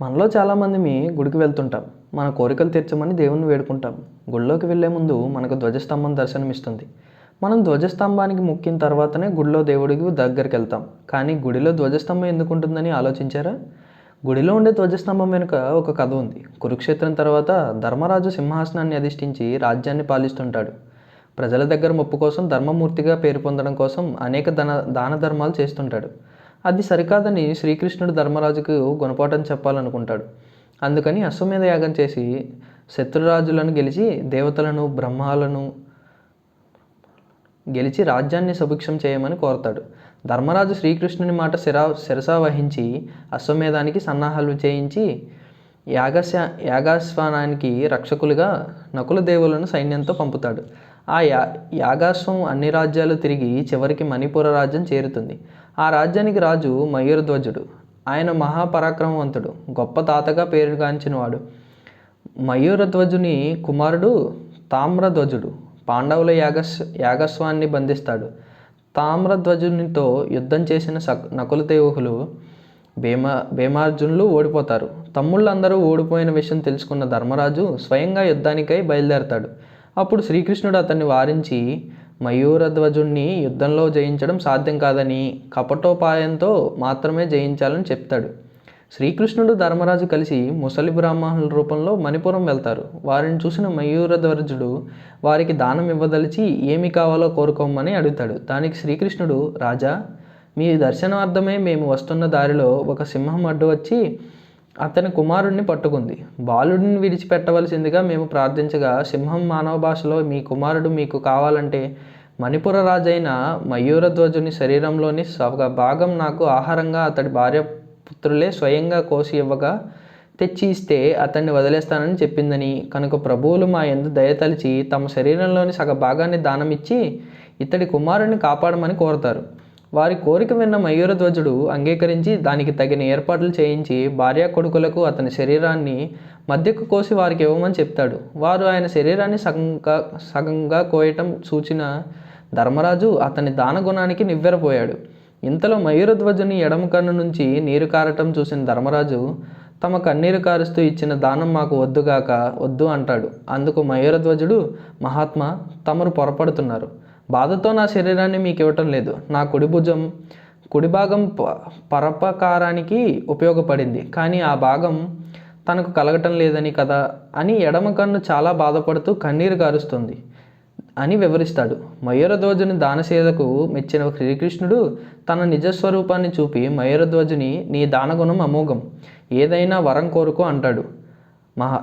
మనలో చాలామంది మీ గుడికి వెళ్తుంటాం. మన కోరికలు తీర్చమని దేవుణ్ణి వేడుకుంటాం. గుడిలోకి వెళ్ళే ముందు మనకు ధ్వజస్తంభం దర్శనమిస్తుంది. మనం ధ్వజస్తంభానికి మొక్కిన తర్వాతనే గుడిలో దేవుడికి దగ్గరికి వెళ్తాం. కానీ గుడిలో ధ్వజస్తంభం ఎందుకు ఉంటుందని ఆలోచించారా? గుడిలో ఉండే ధ్వజస్తంభం వెనుక ఒక కథ ఉంది. కురుక్షేత్రం తర్వాత ధర్మరాజు సింహాసనాన్ని అధిష్ఠించి రాజ్యాన్ని పాలిస్తుంటాడు. ప్రజల దగ్గర మొప్పు కోసం ధర్మమూర్తిగా పేరు పొందడం కోసం అనేక దన దాన ధర్మాలు చేస్తుంటాడు. అది సరికాదని శ్రీకృష్ణుడు ధర్మరాజుకు గుణపాఠం చెప్పాలనుకుంటాడు. అందుకని అశ్వమేధ యాగం చేసి శత్రురాజులను గెలిచి దేవతలను బ్రహ్మాలను గెలిచి రాజ్యాన్ని సుభిక్షం చేయమని కోరతాడు. ధర్మరాజు శ్రీకృష్ణుని మాట శిరా శిరసా వహించి అశ్వమేధానికి సన్నాహాలు చేయించి యాగశ యాగాశ్వానానికి రక్షకులుగా నకుల దేవులను సైన్యంతో పంపుతాడు. ఆ యా యాగాశ్వం అన్ని రాజ్యాలు తిరిగి చివరికి మణిపుర రాజ్యం చేరుతుంది. ఆ రాజ్యానికి రాజు మయూరధ్వజుడు. ఆయన మహాపరాక్రమవంతుడు. గొప్ప తాతగా పేరుగాంచినవాడు మయూరధ్వజుని కుమారుడు తామ్రధ్వజుడు. పాండవుల యాగస్ యాగస్వాన్ని బంధిస్తాడు. తామ్రధ్వజునితో యుద్ధం చేసిన సక్ నకులదేవులు భీమ భీమార్జునులు ఓడిపోతారు. తమ్ముళ్ళందరూ ఓడిపోయిన విషయం తెలుసుకున్న ధర్మరాజు స్వయంగా యుద్ధానికై బయలుదేరతాడు. అప్పుడు శ్రీకృష్ణుడు అతన్ని వారించి మయూరధ్వజుణ్ణి యుద్ధంలో జయించడం సాధ్యం కాదని కపటోపాయంతో మాత్రమే జయించాలని చెప్తాడు. శ్రీకృష్ణుడు ధర్మరాజు కలిసి ముసలి బ్రాహ్మణుల రూపంలో మణిపురం వెళ్తారు. వారిని చూసిన మయూరధ్వజుడు వారికి దానం ఇవ్వదలిచి ఏమి కావాలో కోరుకోమని అడుగుతాడు. దానికి శ్రీకృష్ణుడు రాజా మీ దర్శనార్థమే మేము వస్తున్న దారిలో ఒక సింహం అడ్డు వచ్చి అతని కుమారుణ్ణి పట్టుకుంది. బాలుడిని విడిచిపెట్టవలసిందిగా మేము ప్రార్థించగా సింహం మానవ భాషలో మీ కుమారుడు మీకు కావాలంటే మణిపుర రాజైన మయూరధ్వజుని శరీరంలోని సగ భాగం నాకు ఆహారంగా అతడి భార్య పుత్రులే స్వయంగా కోసి ఇవ్వగా తెచ్చి ఇస్తే అతన్ని వదిలేస్తానని చెప్పిందని. కనుక ప్రభువులు మా ఎందు దయతలిచి తమ శరీరంలోని సగ భాగాన్ని దానమిచ్చి ఇతడి కుమారుడిని కాపాడమని కోరతారు. వారి కోరిక విన్న మయూరధ్వజుడు అంగీకరించి దానికి తగిన ఏర్పాట్లు చేయించి భార్యా కొడుకులకు అతని శరీరాన్ని మధ్యకు కోసి వారికి ఇవ్వమని చెప్తాడు. వారు ఆయన శరీరాన్ని సగంగా సగంగా కోయటం సూచిన ధర్మరాజు అతని దానగుణానికి నివ్వెరపోయాడు. ఇంతలో మయూరధ్వజుని ఎడమ కన్ను నుంచి నీరు కారటం చూసిన ధర్మరాజు తమ కన్నీరు కారుస్తూ ఇచ్చిన దానం మాకు వద్దుగాక వద్దు అంటాడు. అందుకు మయూరధ్వజుడు మహాత్మా తమరు పొరపడుతున్నారు. బాధతో నా శరీరాన్ని మీకు ఇవ్వటం లేదు. నా కుడి భుజం కుడి భాగం పరపకారానికి ఉపయోగపడింది. కానీ ఆ భాగం తనకు కలగటం లేదని కదా అని ఎడమ కన్ను చాలా బాధపడుతూ కన్నీరు కారుస్తుంది అని వివరిస్తాడు. మయూరధ్వజుని దానసేదకు మెచ్చిన శ్రీకృష్ణుడు తన నిజస్వరూపాన్ని చూపి మయూరధ్వజుని నీ దానగుణం అమోఘం. ఏదైనా వరం కోరుకో అంటాడు. మహా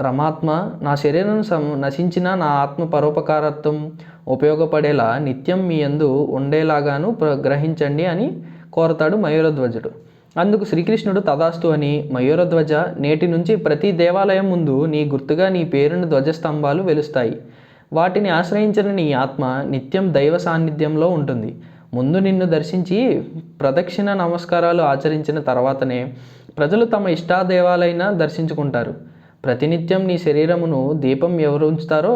రమాత్మ నా శరీరం సం నశించిన నా ఆత్మ పరోపకారత్వం ఉపయోగపడేలా నిత్యం మీ యందు ఉండేలాగాను ప్ర- గ్రహించండి అని కోరతాడు మయూరధ్వజుడు. అందుకు శ్రీకృష్ణుడు తదాస్తు అని మయూరధ్వజ నేటి నుంచి ప్రతి దేవాలయం ముందు నీ గుర్తుగా నీ పేరుని ధ్వజస్తంభాలు వెలుస్తాయి. వాటిని ఆశ్రయించిన నీ ఆత్మ నిత్యం దైవ సాన్నిధ్యంలో ఉంటుంది. ముందు నిన్ను దర్శించి ప్రదక్షిణ నమస్కారాలు ఆచరించిన తర్వాతనే ప్రజలు తమ ఇష్టాదేవాలైన దర్శించుకుంటారు. ప్రతినిత్యం నీ శరీరమును దీపం ఎవరు ఉంచుతారో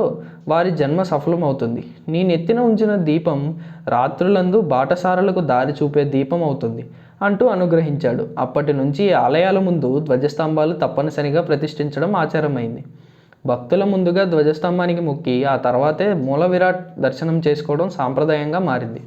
వారి జన్మ సఫలమవుతుంది. నీ నెత్తిన ఉంచిన దీపం రాత్రులందు బాటసారులకు దారి చూపే దీపం అవుతుంది అంటూ అనుగ్రహించాడు. అప్పటి నుంచి ఆలయాల ముందు ధ్వజస్తంభాలు తప్పనిసరిగా ప్రతిష్ఠించడం ఆచారమైంది. భక్తుల ముందుగా ధ్వజస్తంభానికి మొక్కి ఆ తర్వాతే మూల విరాట్ దర్శనం చేసుకోవడం సాంప్రదాయంగా మారింది.